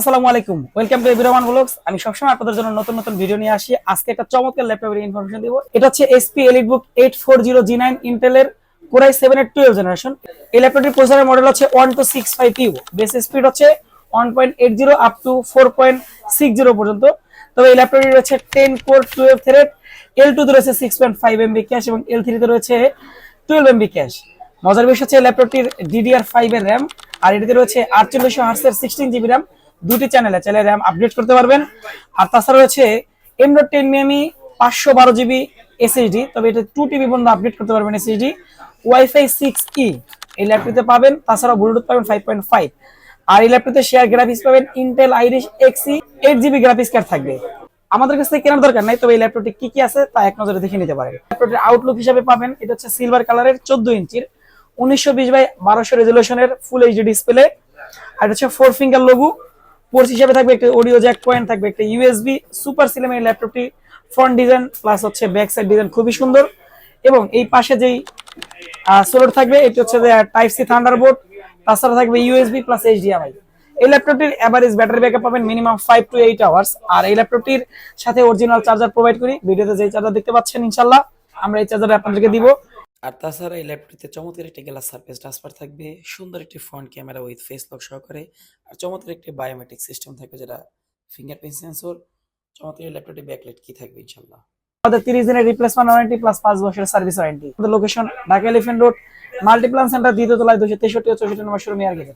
আসসালামু আলাইকুম। Welcome to everyone blogs আমি সবসময় আপনাদের জন্য নতুন নতুন ভিডিও নিয়ে আসি। আজকে একটা চমৎকার ল্যাপটপের ইনফরমেশন দিব। এটা হচ্ছে SP elite eight four zero G nine ইন্টেলের কোরাই সেভেন এর টুয়েলভ জেনারেশন এই ল্যাপটপটির প্রসেসর মডেল হচ্ছে one two six five U base speed হচ্ছে one point eight zero up to four point six zero পর্যন্ত। তবে এই ল্যাপটপটি রয়েছে ten core twelve thread L টুতে রয়েছে six point five MB cache এবং এল থ্রিতে রয়েছে টুয়েলভ এমবি ক্যাশ মজার বিষয় হচ্ছে ল্যাপটপটির ডিডিআর ফাইভ এর র্যাম আর এটিতে রয়েছে আটচল্লিশশো হার্সের সিক্সটিন জিবি র্যাম দুটি চ্যানেলে চাইলে র্যাম আপডেট করতে পারবেন। আর তাছাড়া রয়েছে এম ডট টেন মিএমই পাঁচশো বারো জিবি এসএসডি তবে এটা টু টিবি পর্যন্ত আপডেট করতে পারবেন এসএসডি ওয়াইফাই সিক্স ই এই ল্যাপটপটিতে পাবেন। তাছাড়া ব্লুটুথ পাবেন ফাইভ পয়েন্ট ফাইভ আর এই ল্যাপটপে শেয়ার গ্রাফিক্স পাবেন Intel Iris Xe eight GB graphics card থাকবে। আমাদের কাছ থেকে কেনার দরকার নাই, তবে এই ল্যাপটপটি কি কি আছে তা এক নজরে দেখে নিতে পারেন। ল্যাপটপটির আউটলুক হিসাবে পাবেন, এটা হচ্ছে সিলভার কালারের চোদ্দ ইঞ্চির। উনিশশো বিশ বাই বারোশো রেজলিউশনের ফুল এইচডি ডিসপ্লে আর এটা হচ্ছে ফোর ফিঙ্গার লোগো পোর্ট হিসেবে থাকবে একটা অডিও জ্যাক পয়েন্ট থাকবে একটা ইউএসবি সুপার সিলেম এই ল্যাপটপটি ফ্রন্ট ডিজাইন প্লাস হচ্ছে ব্যাক সাইড ডিজাইন খুবই সুন্দর। এবং এই পাশে যেই সোলর থাকবে, এটি হচ্ছে টাইপ সি থান্ডারবোর্ড তাছাড়া থাকবে ইউএসবি প্লাস এইচডিএমআই এই ল্যাপটপটির এভারেজ ব্যাটারি ব্যাকআপ পাবেন minimum five to eight hours আর এই ল্যাপটপটির সাথে অরিজিনাল চার্জার প্রোভাইড করি। ভিডিওতে যে চার্জার দেখতে পাচ্ছেন ইনশাল্লাহ আমরা এই চার্জার আপনাদেরকে দিব। আর তাছাড়া এই ল্যাপটপটিতে চমৎকার একটি গ্লাস সারফেস ট্রান্সফার থাকবে, সুন্দর একটি front camera with face lock সহকারে, আর চমৎকার একটি বায়োমেট্রিক সিস্টেম থাকবে যেটা ফিঙ্গারপ্রিন্ট সেন্সর চমৎকার এই ল্যাপটপটি ব্যাকলাইট কি থাকবে ইনশাল্লাহ আমাদের তিরিশ দিনের রিপ্লেসমেন্ট ওয়ারেন্টি প্লাস পাঁচ বছরের সার্ভিস ওয়ারেন্টি আমাদের location Dhaka Elephant Road Multiplan Center দ্বিতীয় তলায় দুশো তেষট্টি ও চৌষট্টি নম্বর শোরুম গেটে